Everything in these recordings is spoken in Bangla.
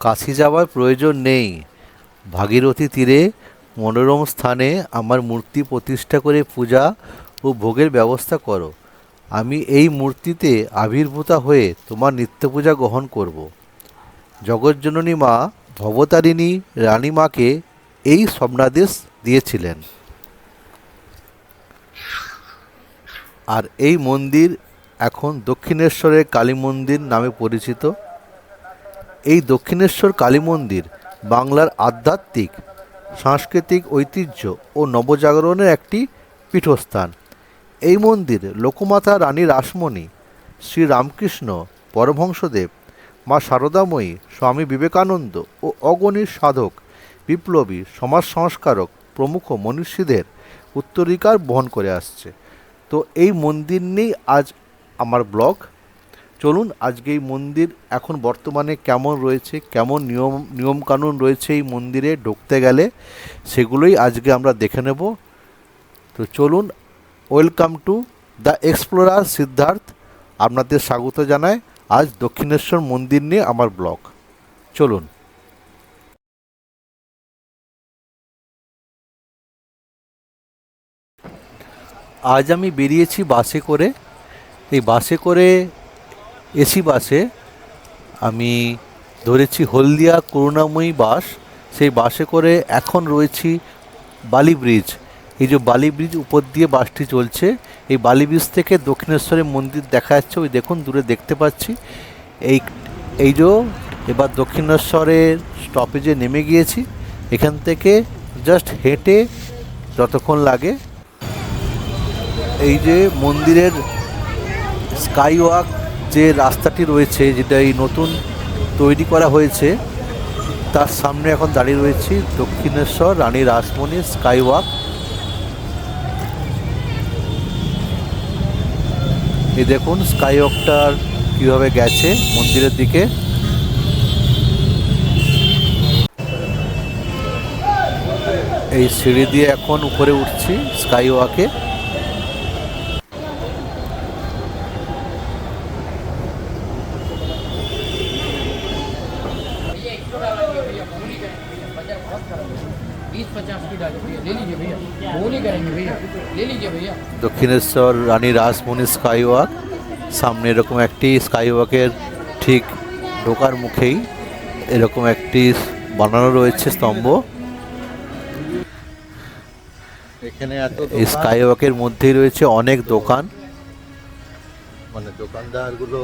কাশি যাওয়ার প্রয়োজন নেই। ভাগীরথী তীরে মনোরম স্থানে আমার মূর্তি প্রতিষ্ঠা করে পূজা ও ভোগের ব্যবস্থা করো। আমি এই মূর্তিতে আবির্ভূতা হয়ে তোমার নিত্য পূজা গ্রহণ করব। জগজ্জননী মা ভবতারিণী রানী মাকে এই স্বপ্নাদেশ দিয়েছিলেন। আর এই মন্দির এখন দক্ষিণেশ্বরের কালী মন্দির নামে পরিচিত। এই দক্ষিণেশ্বর কালী মন্দির বাংলার আধ্যাত্মিক, সাংস্কৃতিক ঐতিহ্য ও নবজাগরণের একটি পীঠস্থান। এই মন্দির লোকমাতা রানী রাসমণি, শ্রী রামকৃষ্ণ পরমহংসদেব, মা শারদাময়ী স্বামী বিবেকানন্দ ও অগণিত সাধক, বিপ্লবী, সমাজ সংস্কারক, প্রমুখ মনীষীদের উত্তরিকার বহন করে আসছে। তো এই মন্দির নিয়েই আজ আমার ব্লগ। চলুন, আজকে এই মন্দির এখন বর্তমানে কেমন রয়েছে, কেমন নিয়ম, নিয়মকানুন রয়েছে এই মন্দিরে ঢুকতে গেলে, সেগুলোই আজকে আমরা দেখে নেব। তো চলুন, welcome to the explorer Siddhartha আপনাদের স্বাগত জানায় আজ দক্ষিণেশ্বর মন্দির নিয়ে আমার ব্লগ। চলুন। আজ আমি বেরিয়েছি বাসে করে। এই বাসে করে এসি বাসে আমি ধরেছি হলদিয়া করুণাময়ী বাস। সেই বাসে করে এখন রয়েছি বালি ব্রিজ। এই যে বালি ব্রিজ উপর দিয়ে বাসটি চলছে, এই বালি ব্রিজ থেকে দক্ষিণেশ্বরের মন্দির দেখা যাচ্ছে। ওই দেখুন, দূরে দেখতে পাচ্ছি। এই এই যে এবার দক্ষিণেশ্বরের স্টপেজে নেমে গিয়েছি। এখান থেকে জাস্ট হেঁটে যতক্ষণ লাগে, এই যে মন্দিরের স্কাই ওয়াক যে রাস্তাটি রয়েছে, যেটা এই নতুন তৈরি করা হয়েছে, তার সামনে এখন দাঁড়িয়ে রয়েছি দক্ষিণেশ্বর রানী রাসমণি স্কাই ওয়াক এই দেখুন স্কাই ওয়াকটার কীভাবে গেছে মন্দিরের দিকে। এই সিঁড়ি দিয়ে এখন উপরে উঠছি sky Dakshineswar Rani Rashmoni sky walk সামনে এরকম একটি স্কাই ওয়াকের ঠিক ঢোকার মুখেই এরকম একটি বানানো রয়েছে স্তম্ভ। এখানে এত এই স্কাই ওয়াকের মধ্যেই রয়েছে অনেক দোকান। মানে দোকানদারগুলো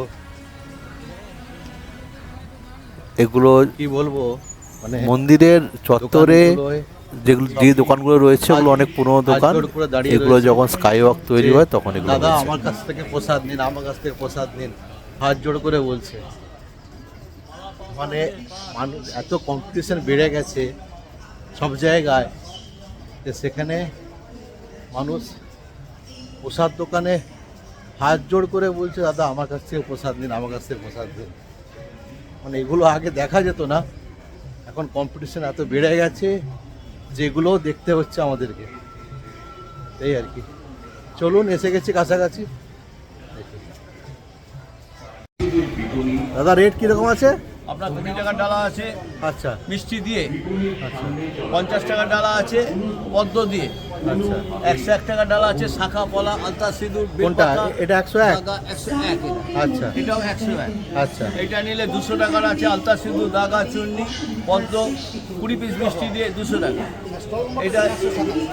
এগুলো কি বলব? মানে মন্দিরের চত্বরে যেগুলো যে দোকানগুলো রয়েছে ওগুলো অনেক পুরনো দোকান। এগুলো যখন স্কাই ওয়াক তৈরি হয় তখন এগুলো দাদা আমার কাছ থেকে প্রসাদ নিন আমার কাছ থেকে প্রসাদ নিন। হাত জোড় করে বলছে। মানে মানুষ এত কম্পিটিশন বেড়ে গেছে সব জায়গায় যে সেখানে মানুষ প্রসাদ দোকানে হাত জোড় করে বলছে দাদা আমার কাছ থেকে প্রসাদ নিন আমার কাছ থেকে প্রসাদ দিন মানে এগুলো আগে দেখা যেত না। এখন কম্পিটিশন এত বেড়ে গেছে। যেগুলোও দেখতে হচ্ছে আমাদেরকে। এই আর কি। চলুন, এসে গেছি কাছাকাছি। দাদা রেট কীরকম আছে? আপনার কুড়ি টাকার ডালা আছে। আচ্ছা। মিষ্টি দিয়ে। আচ্ছা। পঞ্চাশ টাকার ডালা আছে পদ্ম দিয়ে। আচ্ছা। একশো এক টাকার ডালা আছে শাখা পলা আলতা সিঁদুর কোনটা? এটা একশো এক? একশো এক আচ্ছা। এটাও একশো এক। আচ্ছা। এটা নিলে দুশো টাকার আছে আলতা সিঁদুর দাগা চুন্নি পদ্ম কুড়ি পিস মিষ্টি দিয়ে দুশো টাকা। এটা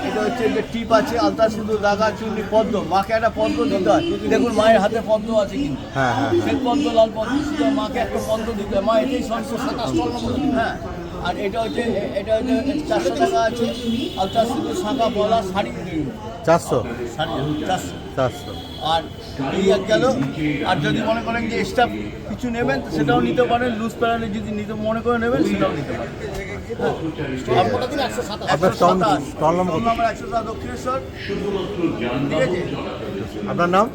এটা হচ্ছে যে টিপ আছে আলতা সিঁদুর দাগা চুনি পদ্ম। মাকে একটা পদ্ম দিতে হয়। দেখুন মায়ের হাতে পদ্ম আছে কিন্তু। হ্যাঁ হ্যাঁ। পদ্ম লাল পদ্ম শুধু মাকে একটা পদ্ম দিতে হয়। মা এটাই সন্তোষ হ্যাঁ। আর এটা হচ্ছে এটা হচ্ছে চারশো টাকা আছে আলতা সিঁদুর শাঁখা বলা শাড়ি চারশো? শাড়ি চারশো। চারশো। আর এই এক গেল আর যদি মনে করেন যে এক্সট্রা কিছু নেবেন তো সেটাও নিতে পারেন লুজ প্যারালে যদি নিতে মনে করে নেবেন সেটাও নিতে পারেন। আপনার নাম?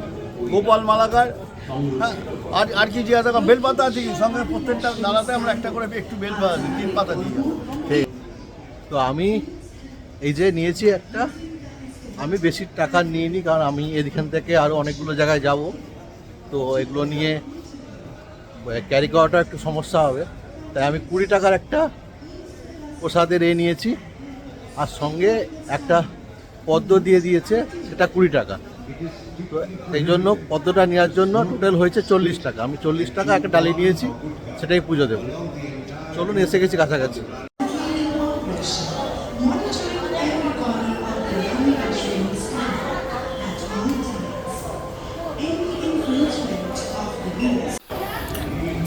গোপাল মালাকার হ্যাঁ আর আর কি জিজ্ঞাসা করেন? বেলপাতা আছে কি সঙ্গে প্রত্যেকটা দাঁড়াতে আমরা একটা করে একটু বেলপাতা দিই, তিন পাতা দিই। তো আমি এই যে নিয়েছি একটা, আমি বেশি টাকা নিইনি, কারণ আমি এখান থেকে আরও অনেকগুলো জায়গায় যাব। তো এগুলো নিয়ে ক্যারি করাটা একটু সমস্যা হবে। তাই আমি কুড়ি টাকার একটা প্রসাদের এ নিয়েছি, আর সঙ্গে একটা পদ্ম দিয়ে দিয়েছে, সেটা কুড়ি টাকা। এই জন্য পদ্মটা নেওয়ার জন্য টোটাল হয়েছে চল্লিশ টাকা। আমি চল্লিশ টাকা একটা ডালি নিয়েছি, সেটাই পুজো দেবো। চলুন, এসে গেছি কাছাকাছি।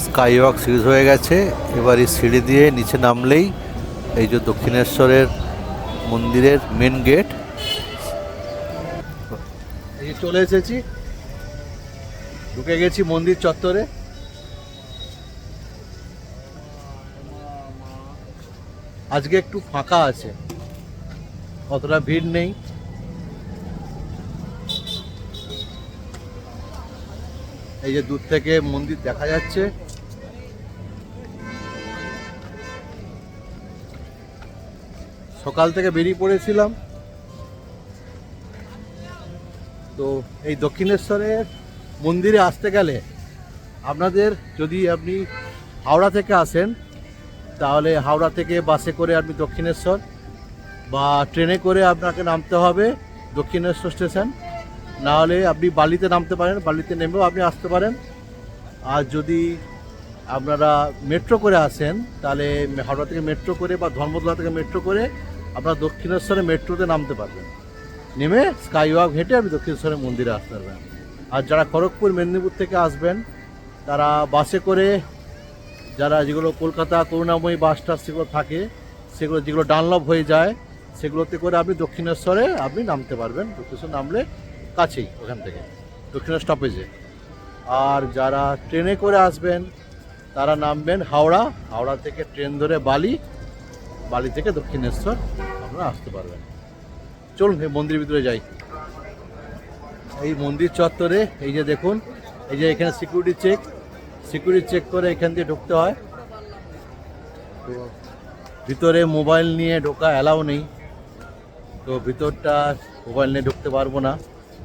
স্কাই ওয়াক শেষ হয়ে গেছে। এবার এই সিঁড়ি দিয়ে নিচে নামলেই এই যে দক্ষিণেশ্বরের মন্দিরের মেন গেট এই চলে এসেছি। ঢুকে গেছি মন্দির চত্বরে। আজকে একটু ফাঁকা আছে। অতটা ভিড় নেই। এই যে দূর থেকে মন্দির দেখা যাচ্ছে। সকাল থেকে বেরিয়ে পড়েছিলাম। তো এই দক্ষিণেশ্বরের মন্দিরে আসতে গেলে আপনাদের যদি আপনি হাওড়া থেকে আসেন, তাহলে হাওড়া থেকে বাসে করে আপনি দক্ষিণেশ্বর বা ট্রেনে করে আপনাকে নামতে হবে দক্ষিণেশ্বর স্টেশন। না হলে আপনি বালিতে নামতে পারেন, বালিতে নেমেও আপনি আসতে পারেন। আর যদি আপনারা মেট্রো করে আসেন, তাহলে হাওড়া থেকে মেট্রো করে বা ধর্মতলা থেকে মেট্রো করে আপনারা দক্ষিণেশ্বরে মেট্রোতে নামতে পারবেন। নেমে স্কাই ওয়াক হেঁটে আপনি দক্ষিণেশ্বরের মন্দিরে আসতে পারবেন। আর যারা খড়গপুর, মেদিনীপুর থেকে আসবেন, তারা বাসে করে যারা যেগুলো কলকাতা, করুণাময়ী বাস টাস সেগুলো থাকে, সেগুলো যেগুলো ডানলভ হয়ে যায়, সেগুলোতে করে আপনি দক্ষিণেশ্বরে আপনি নামতে পারবেন। দক্ষিণেশ্বর নামলে কাছেই, ওখান থেকে, দক্ষিণেশ্বর স্টপেজে আর যারা ট্রেনে করে আসবেন, তারা নামবেন হাওড়া। হাওড়া থেকে ট্রেন ধরে বালি বালি থেকে দক্ষিণেশ্বর আপনারা আসতে পারবেন। চলুন মন্দিরের ভিতরে যাই। এই মন্দির চত্বরে, এই যে দেখুন, এই যে এখানে সিকিউরিটি চেক সিকিউরিটি চেক করে এখান দিয়ে ঢুকতে হয়। তো ভিতরে মোবাইল নিয়ে ঢোকা অ্যালাউ নেই। তো ভিতরটা মোবাইল নিয়ে ঢুকতে পারব না।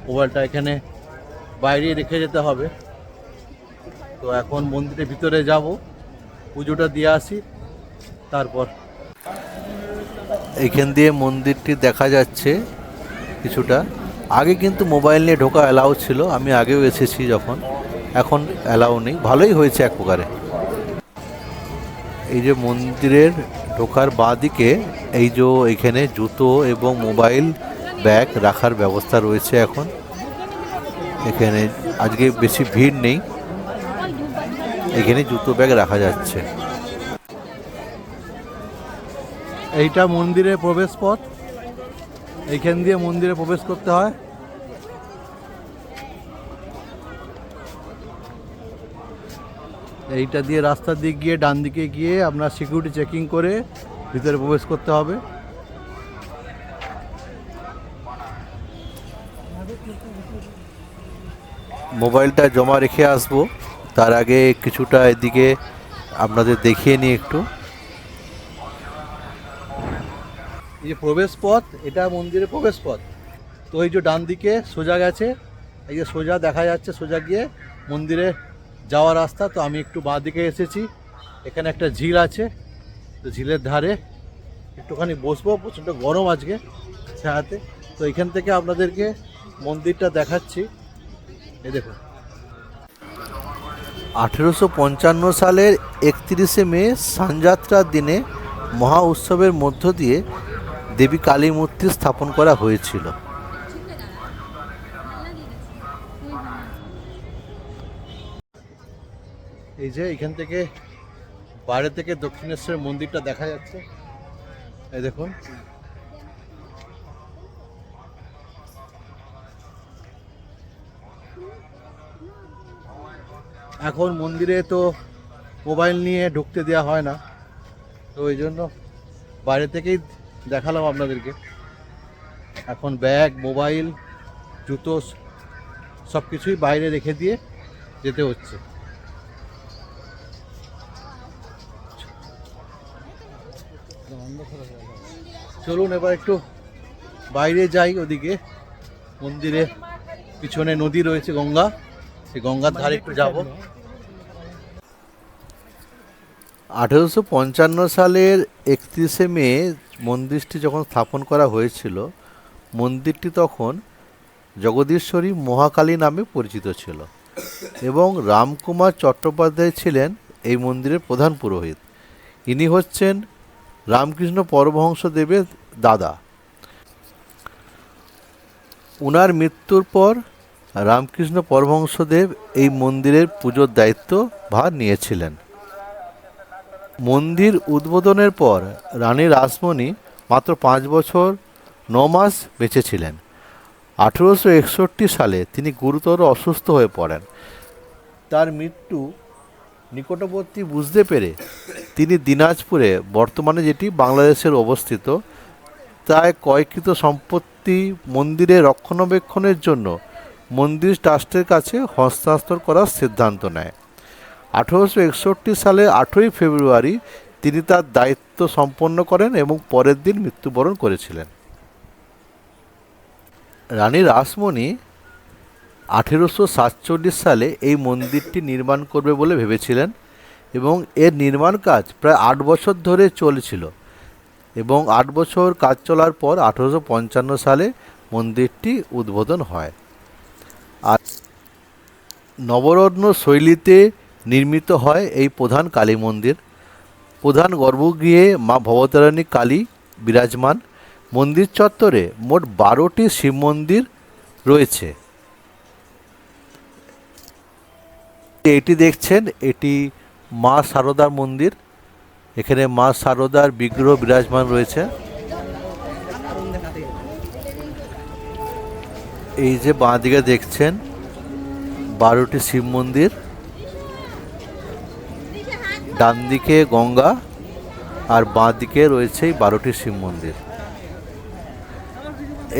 মোবাইলটা এখানে বাইরে রেখে যেতে হবে। তো এখন মন্দিরের ভিতরে যাব। পুজোটা দিয়ে আসি। তারপর এইখান দিয়ে মন্দিরটি দেখা যাচ্ছে কিছুটা। আগে কিন্তু মোবাইল নিয়ে ঢোকা অ্যালাউ ছিল, আমি আগেও এসেছি যখন, এখন অ্যালাউ নেই, ভালোই হয়েছে এক প্রকারে। এই যে মন্দিরের ঢোকার বাঁ দিকে এই যে এখানে জুতো এবং মোবাইল ব্যাগ রাখার ব্যবস্থা রয়েছে এখন। এখানে আজকে বেশি ভিড় নেই। এখানে জুতো ব্যাগ রাখা যাচ্ছে। এইটা মন্দিরের প্রবেশ পথ এইখান দিয়ে মন্দিরে প্রবেশ করতে হয়। এইটা দিয়ে রাস্তার দিক গিয়ে ডান দিকে গিয়ে আপনার সিকিউরিটি চেকিং করে ভিতরে প্রবেশ করতে হবে। মোবাইলটা জমা রেখে আসব। তার আগে কিছুটা এদিকে আপনাদের দেখিয়ে নিই একটু। এই যে প্রবেশ পথ এটা মন্দিরের প্রবেশ পথ তো এই যে ডান দিকে সোজা গেছে, এই যে সোজা দেখা যাচ্ছে, সোজা গিয়ে মন্দিরে যাওয়ার রাস্তা। তো আমি একটু বাঁ দিকে এসেছি, এখানে একটা ঝিল আছে, তো ঝিলের ধারে একটুখানি বসবো, প্রচণ্ড গরম আজকে ছায়াতে। তো এখান থেকে আপনাদেরকে মন্দিরটা দেখাচ্ছি। এ দেখুন। আঠেরোশো পঞ্চান্ন সালের একত্রিশে মে সানযাত্রার দিনে মহা উৎসবের মধ্য দিয়ে দেবী কালী মূর্তি স্থাপন করা হয়েছিল। এই যে এখান থেকে বাইরে থেকে দক্ষিণেশ্বর মন্দিরটা দেখা যাচ্ছে। এই দেখুন। এখন মন্দিরে তো মোবাইল নিয়ে ঢুকতে দেওয়া হয় না। তো ওই জন্য বাইরে থেকেই দেখালাম আপনাদেরকে। এখন ব্যাগ, মোবাইল, জুতো, সব কিছুই বাইরে রেখে দিয়ে যেতে হচ্ছে। চলুন এবার একটু বাইরে যাই ওদিকে। মন্দিরে পিছনে নদী রয়েছে, গঙ্গা। সেই গঙ্গার ধারে একটু যাব। আঠেরোশো পঞ্চান্ন সালের একত্রিশে মে মন্দিরটি যখন স্থাপন করা হয়েছিল, মন্দিরটি তখন জগদীশ্বরী মহাকালী নামে পরিচিত ছিল এবং রামকুমার চট্টোপাধ্যায় ছিলেন এই মন্দিরের প্রধান পুরোহিত। ইনি হচ্ছেন রামকৃষ্ণ পরমহংসদেবের দাদা। উনার মৃত্যুর পর রামকৃষ্ণ পরমহংসদেব এই মন্দিরের পুজোর দায়িত্ব ভার নিয়েছিলেন। মন্দির উদ্বোধনের পর রানী রাসমণি মাত্র পাঁচ বছর ন মাস বেঁচে ছিলেন। আঠেরোশো একষট্টি সালে তিনি গুরুতর অসুস্থ হয়ে পড়েন। তার মৃত্যু নিকটবর্তী বুঝতে পেরে তিনি দিনাজপুরে বর্তমানে যেটি বাংলাদেশের অবস্থিত তাই কয়কৃত সম্পত্তি মন্দিরে রক্ষণাবেক্ষণের জন্য মন্দির ট্রাস্টের কাছে হস্তান্তর করার সিদ্ধান্ত নেয়। আঠেরোশো একষট্টি সালে আঠেরোই ফেব্রুয়ারি তিনি তার দায়িত্ব সম্পন্ন করেন এবং পরের দিন মৃত্যুবরণ করেছিলেন। রানী রাসমণি আঠেরোশো সাতচল্লিশ সালে এই মন্দিরটি নির্মাণ করবে বলে ভেবেছিলেন এবং এর নির্মাণ কাজ প্রায় আট বছর ধরে চলেছিল এবং আট বছর কাজ চলার পর আঠেরোশো পঞ্চান্ন সালে মন্দিরটি উদ্বোধন হয়। আর নবরত্ন শৈলীতে নির্মিত হয় এই প্রধান কালী মন্দির। প্রধান গর্ভগৃহে মা ভবতারিণী কালী বিরাজমান। মন্দির চত্বরে মোট বারোটি শিব মন্দির রয়েছে। এটি দেখছেন, এটি মা সারদার মন্দির। এখানে মা সারদার বিগ্রহ বিরাজমান রয়েছে। এই যে বাঁ দিকে দেখছেন, বারোটি শিব মন্দির। ডান দিকে গঙ্গা আর বাঁ দিকে রয়েছে এই বারোটি শিব মন্দির।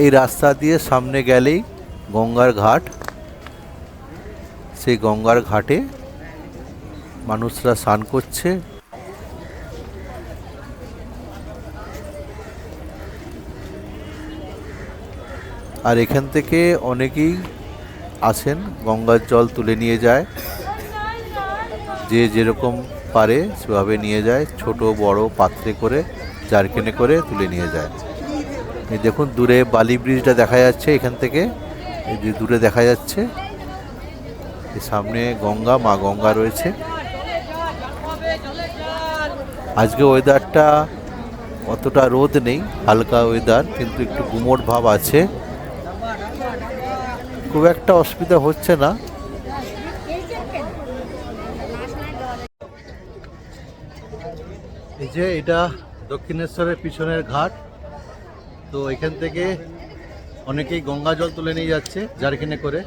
এই রাস্তা দিয়ে সামনে গেলেই গঙ্গার ঘাট। সেই গঙ্গার ঘাটে মানুষরা স্নান করছে। আর এখান থেকে অনেকেই আসেন, গঙ্গার জল তুলে নিয়ে যায়। যে যেরকম পারে সেভাবে নিয়ে যায়, ছোট, বড়, পাত্রে করে, জারকেনে করে তুলে নিয়ে যায়। এই দেখুন, দূরে বালি ব্রিজটা দেখা যাচ্ছে এখান থেকে। এই যে দূরে দেখা যাচ্ছে সামনে গঙ্গা, মা গঙ্গা রয়েছে। আজকে ওয়েদারটা অতটা রোদ নেই, হালকা ওয়েদার কিন্তু একটু গুমোট ভাব আছে। খুব একটা অসুবিধা হচ্ছে না এই যে এটা দক্ষিণেশ্বরের পিছনের ঘাট। তো এখান থেকে অনেকেই গঙ্গা জল তুলে নিয়ে যাচ্ছে জারকিনে করে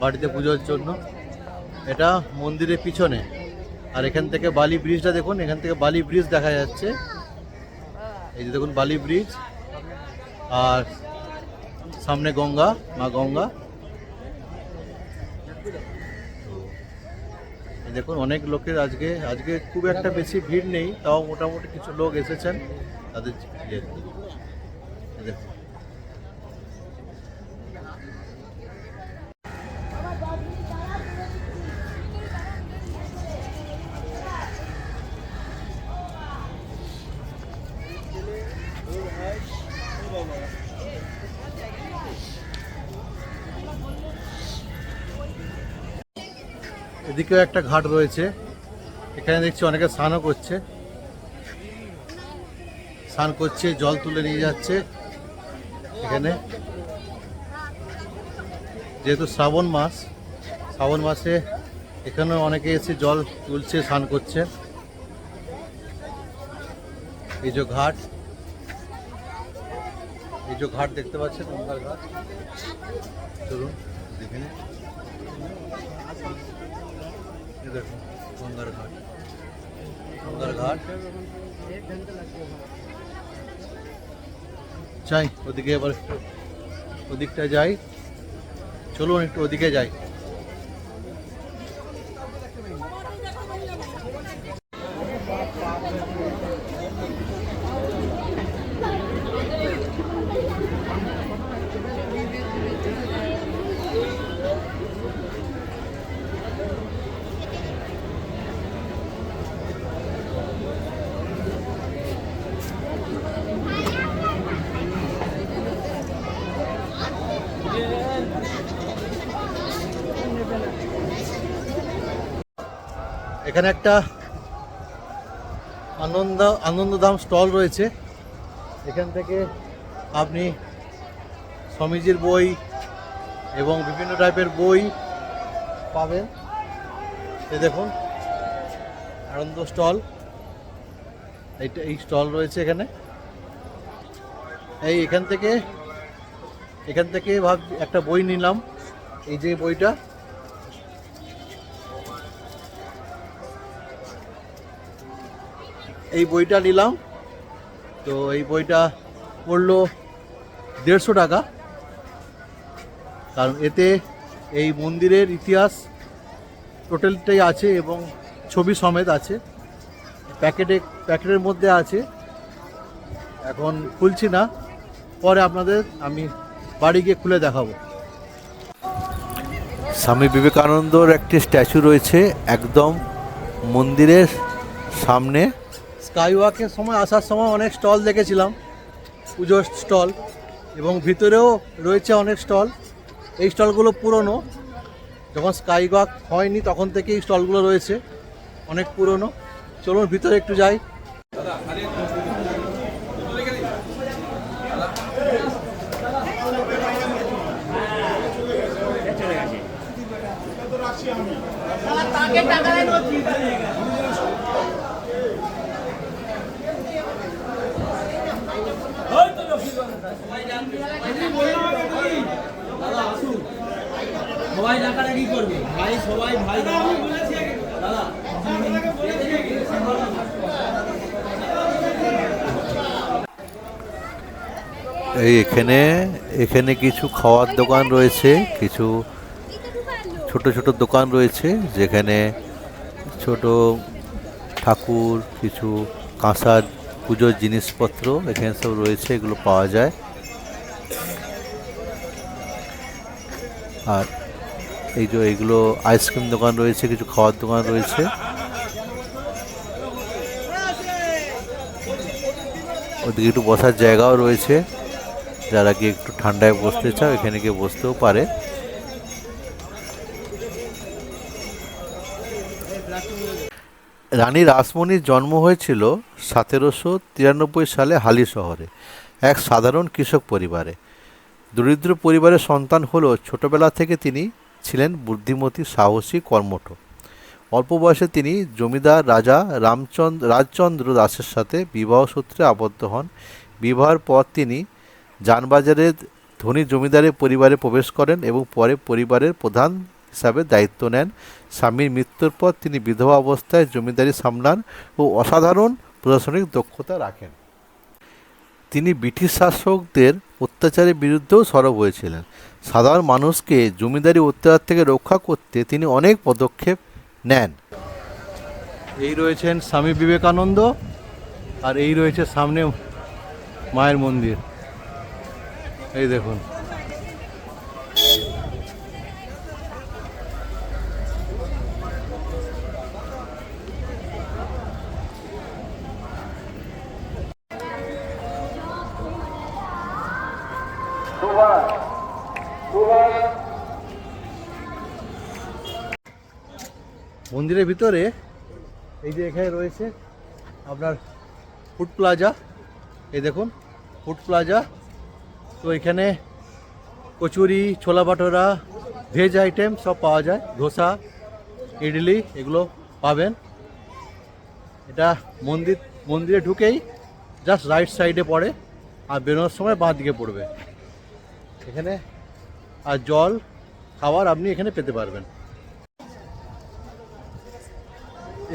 বাড়িতে পুজোর জন্য। এটা মন্দিরের পিছনে। আর এখান থেকে বালি ব্রিজটা দেখুন, এখান থেকে বালি ব্রিজ দেখা যাচ্ছে। এই যে দেখুন বালি ব্রিজ। আর সামনে গঙ্গা, মা গঙ্গা। দেখুন, অনেক লোকের আজকে আজকে খুব একটা বেশি ভিড় নেই, তাও মোটামুটি কিছু লোক এসেছেন, তাদের এদিকেও একটা ঘাট রয়েছে। এখানে দেখছি অনেকে স্নানও করছে। স্নান করছে, জল তুলে নিয়ে যাচ্ছে এখানে। যেহেতু শ্রাবণ মাস, শ্রাবণ মাসে এখানে অনেকে এসে জল তুলছে, স্নান করছে। এই যে ঘাট, এই যে ঘাট দেখতে পাচ্ছেন গঙ্গার ঘাট। চলুন, দেখে নিন। দেখুন গঙ্গার ঘাট। গঙ্গার ঘাট। যাই ওদিকে এবার ওদিকটা যাই। চলুন একটু ওদিকে যাই। এখানে একটা আনন্দ, আনন্দধাম স্টল রয়েছে। এখান থেকে আপনি স্বামীজির বই এবং বিভিন্ন টাইপের বই পাবেন। এই দেখুন, আনন্দ স্টল। এইটা এই স্টল রয়েছে এখানে। এই এখান থেকে এখান থেকে ভাব একটা বই নিলাম। এই যে বইটা এই বইটা নিলাম। তো এই বইটা পড়ল দেড়শো টাকা। কারণ এতে এই মন্দিরের ইতিহাস টোটালটাই আছে এবং ছবি সমেত আছে। প্যাকেটে, প্যাকেটের মধ্যে আছে। এখন খুলছি না। পরে আপনাদের আমি বাড়ি গিয়ে খুলে দেখাবো। স্বামী বিবেকানন্দর একটি স্ট্যাচু রয়েছে একদম মন্দিরের সামনে। স্কাই ওয়াকের সময়, আসার সময় অনেক স্টল দেখেছিলাম, পুজোর স্টল, এবং ভিতরেও রয়েছে অনেক স্টল। এই স্টলগুলো পুরনো। যখন স্কাই ওয়াক হয়নি, তখন থেকেই স্টলগুলো রয়েছে, অনেক পুরনো। চলুন ভিতরে একটু যাই। সবাই ডাকাডাকি করবে। ভাই সবাই ভাই দাদা এই এখানে এখানে কিছু খাওয়ার দোকান রয়েছে কিছু ছোট ছোট দোকান রয়েছে যেখানে ছোট ঠাকুর কিছু কাঁসার পুজোর জিনিসপত্র এখানে সব রয়েছে এগুলো পাওয়া যায়। আর এই যে এগুলো আইসক্রিম দোকান রয়েছে, কিছু খাওয়ার দোকান রয়েছে। ওদিকে একটু বসার জায়গাও রয়েছে। যারা কি একটু ঠান্ডায় বসতে চাও, এখানে গিয়ে বসতেও পারে। রানী রাসমণির জন্ম হয়েছিল সতেরোশো তিরানব্বই সালে হালি শহরে, এক সাধারণ কৃষক পরিবারে। দরিদ্র পরিবারের সন্তান হলেও ছোটবেলা থেকে তিনি ছিলেন বুদ্ধিমতী, সাহসী, কর্মঠ। অল্প বয়সে তিনি জমিদার রাজা রামচন্দ্র রাজচন্দ্র দাসের সাথে বিবাহ সূত্রে আবদ্ধ হন। বিবাহের পর তিনি যানবাজারের ধনী জমিদারের পরিবারে প্রবেশ করেন এবং পরে পরিবারের প্রধান হিসাবে দায়িত্ব নেন। স্বামীর মৃত্যুর পর তিনি বিধবা অবস্থায় জমিদারি সামলান ও অসাধারণ প্রশাসনিক দক্ষতা রাখেন। তিনি ব্রিটিশ শাসকদের অত্যাচারের বিরুদ্ধেও সরব হয়েছিলেন। সাধারণ মানুষকে জমিদারি অত্যাচার থেকে রক্ষা করতে তিনি অনেক পদক্ষেপ নেন। এই রয়েছেন স্বামী বিবেকানন্দ আর এই রয়েছে সামনে মায়ের মন্দির। এই দেখুন। মন্দিরের ভিতরে এই যে এখানে রয়েছে আপনার ফুড প্লাজা। এই দেখুন, ফুড প্লাজা। তো এখানে কচুরি, ছোলা ভাটোরা, ভেজ আইটেম সব পাওয়া যায়। ধোসা, ইডলি এগুলো পাবেন। এটা মন্দির, মন্দিরে ঢুকেই জাস্ট রাইট সাইডে পড়ে আর বেরোনোর সময় বাঁ দিকে পড়বে। এখানে আর জল, খাবার আপনি এখানে পেতে পারবেন।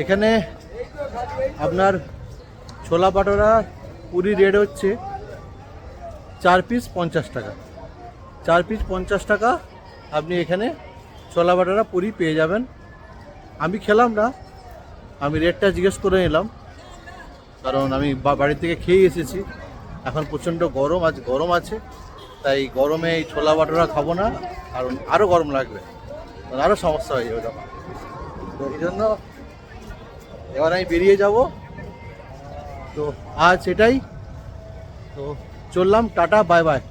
এখানে আপনার ছোলা পাটোরা পুরি রেট হচ্ছে। চার পিস পঞ্চাশ টাকা। চার পিস পঞ্চাশ টাকা আপনি এখানে ছোলা বাটারা পুরি পেয়ে যাবেন। আমি খেলাম না। আমি রেটটা জিজ্ঞেস করে নিলাম। কারণ আমি বাড়ি থেকে খেয়ে এসেছি। এখন প্রচণ্ড গরম, আজ গরম আছে। তাই গরমে এই ছোলা বাটোরা খাব না। কারণ আরও গরম লাগবে। আরও সমস্যা হয়ে যাবে। তো এই জন্য এবার আমি বেরিয়ে যাব। তো আজ এটাই তো চললাম টাটা বাই বাই